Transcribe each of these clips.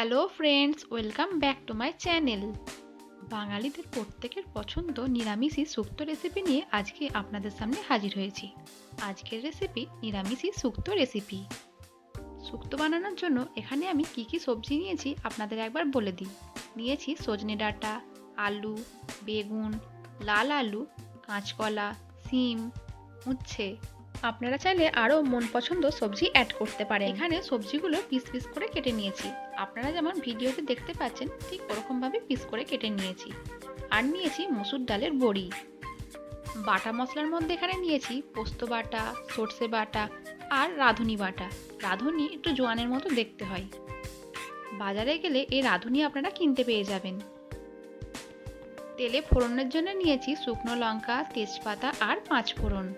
Hello friends welcome back to my channel বাঙালিদের প্রত্যেকের পছন্দ নিরামিষই সুক্ত রেসিপি নিয়ে আজকে আপনাদের সামনে হাজির হয়েছি। আজকের রেসিপি নিরামিষই সুক্ত রেসিপি শুক্তো বানানোর জন্য এখানে আমি কি কি সবজি নিয়েছি আপনাদের একবার বলে দিই। নিয়েছি সজনে ডাঁটা, আলু, বেগুন, লাল আলু, কাঁচকলা, সিম, উচ্ছে আপনারা চাইলে আরও মন পছন্দ সবজি অ্যাড করতে পারেন। এখানে সবজিগুলো পিস পিস করে কেটে নিয়েছি। আপনারা যেমন ভিডিওতে দেখতে পাচ্ছেন, ঠিক ওরকমভাবে পিস করে কেটে নিয়েছি। আর নিয়েছি মসুর ডালের বড়ি। বাটা মশলার মধ্যে এখানে নিয়েছি পোস্ত বাটা, সর্ষে বাটা আর রাঁধুনি বাটা। রাঁধুনি একটু জোয়ানের মতো দেখতে হয়। বাজারে গেলে এই রাঁধুনি আপনারা কিনতে পেয়ে যাবেন। তেলে ফোড়নের জন্য নিয়েছি শুকনো লঙ্কা, তেজপাতা আর পাঁচ ফোড়ন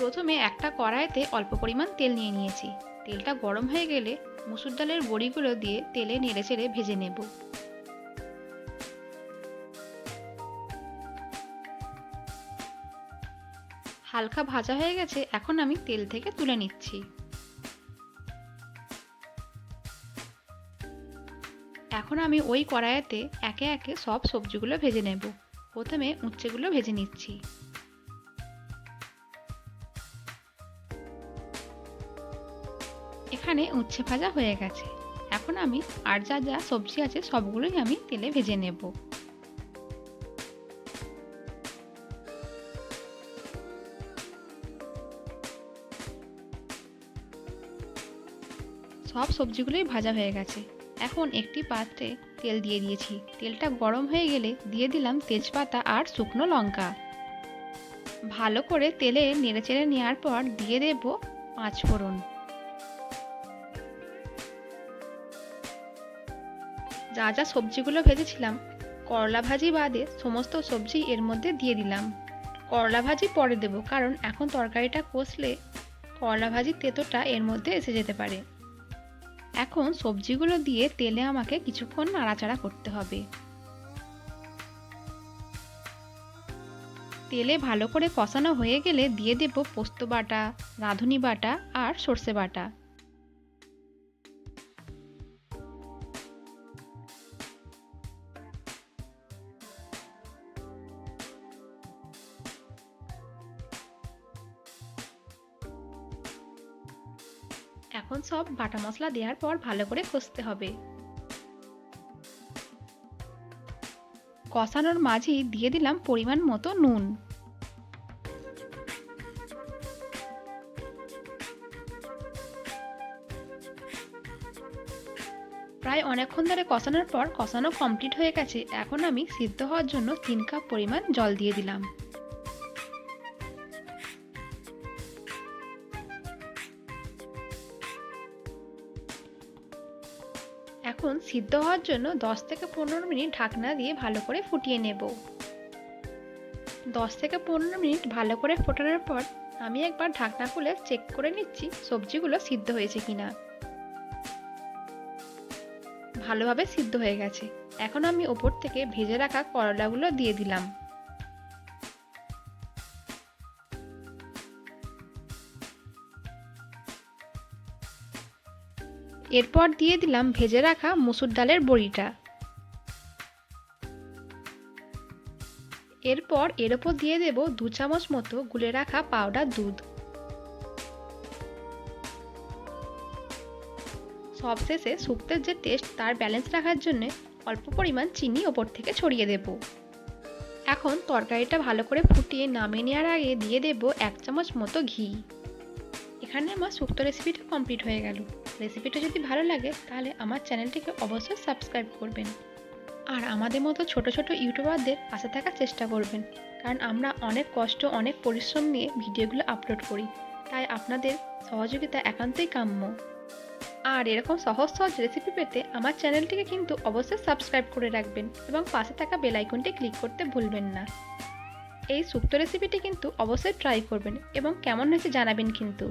প্রথমে একটা কড়াইতে অল্প পরিমাণ তেল নিয়ে নিয়েছি। তেলটা গরম হয়ে গেলে মুসুর ডালের বড়িগুলো দিয়ে তেলে নেড়েচেড়ে ভেজে নেব। হালকা ভাজা হয়ে গেছে, এখন আমি তেল থেকে তুলে নিচ্ছি। এখন আমি ওই কড়াইতে একে একে সব সবজিগুলো ভেজে নেব। প্রথমে উচ্ছেগুলো ভেজে নিচ্ছি। এখানে উচ্ছে ভাজা হয়ে গেছে। এখন আমি আর যা যা সবজি আছে সবগুলোই আমি তেলে ভেজে নেব। সব সবজিগুলোই ভাজা হয়ে গেছে। এখন একটি পাত্রে তেল দিয়ে দিয়েছি। তেলটা গরম হয়ে গেলে দিয়ে দিলাম তেজপাতা আর শুকনো লঙ্কা। ভালো করে তেলে নেড়েচেড়ে নেওয়ার পর দিয়ে দেব পাঁচ যা যা সবজিগুলো ভেজেছিলাম, করলা ভাজি বাদে সমস্ত সবজি এর মধ্যে দিয়ে দিলাম। করলা ভাজি পরে দেব, কারণ এখন তরকারিটা কষলে করলা ভাজির তেতোটা এর মধ্যে এসে যেতে পারে। এখন সবজিগুলো দিয়ে তেলে আমাকে কিছুক্ষণ নাড়াচাড়া করতে হবে। তেলে ভালো করে কষানো হয়ে গেলে দিয়ে দেব পোস্ত বাটা, রাঁধুনি বাটা আর সর্ষে বাটা। এখন সব বাটা মশলা দেওয়ার পর ভালো করে কষতে হবে। কষানোর মাঝেই দিয়ে দিলাম পরিমাণ মতো নুন। প্রায় অনেকক্ষণ ধরে কষানোর পর কষানো কমপ্লিট হয়ে গেছে। এখন আমি সিদ্ধ হওয়ার জন্য তিন কাপ পরিমাণ জল দিয়ে দিলাম। এখন সিদ্ধ হওয়ার জন্য 10 থেকে পনেরো মিনিট ঢাকনা দিয়ে ভালো করে ফুটিয়ে নেব। 10 থেকে পনেরো মিনিট ভালো করে ফোটানোর পর আমি একবার ঢাকনা খুলে চেক করে নিচ্ছি সবজিগুলো সিদ্ধ হয়েছে কিনা। ভালোভাবে সিদ্ধ হয়ে গেছে। এখন আমি ওপর থেকে ভেজে রাখা করলাগুলো দিয়ে দিলাম। এরপর দিয়ে দিলাম ভেজে রাখা মুসুর ডালের বড়িটা। এরপর এর ওপর দিয়ে দেব দু চামচ মতো গুলে রাখা পাউডার দুধ। সবশেষে শুক্তের যে টেস্ট তার ব্যালেন্স রাখার জন্য অল্প পরিমাণ চিনি ওপর থেকে ছড়িয়ে দেব। এখন তরকারিটা ভালো করে ফুটিয়ে নামিয়ে নেওয়ার আগে দিয়ে দেব এক চামচ মতো ঘি। এখানে আমার শুক্তো রেসিপিটা কমপ্লিট হয়ে গেল। রেসিপিটা যদি ভালো লাগে, তাহলে আমার চ্যানেলটিকে অবশ্যই সাবস্ক্রাইব করবেন। আর আমাদের মতো ছোট ছোট ইউটিউবারদের পাশে থাকার চেষ্টা করবেন, কারণ আমরা অনেক কষ্ট, অনেক পরিশ্রম নিয়ে ভিডিওগুলো আপলোড করি। তাই আপনাদের সহযোগিতা একান্তই কাম্য। আর এরকম সহজ সহজ রেসিপি পেতে আমার চ্যানেলটিকে কিন্তু অবশ্যই সাবস্ক্রাইব করে রাখবেন এবং পাশে থাকা বেল আইকনটি ক্লিক করতে ভুলবেন না। এই শুক্তো রেসিপিটি কিন্তু অবশ্যই ট্রাই করবেন এবং কেমন হয়েছে জানাবেন কিন্তু।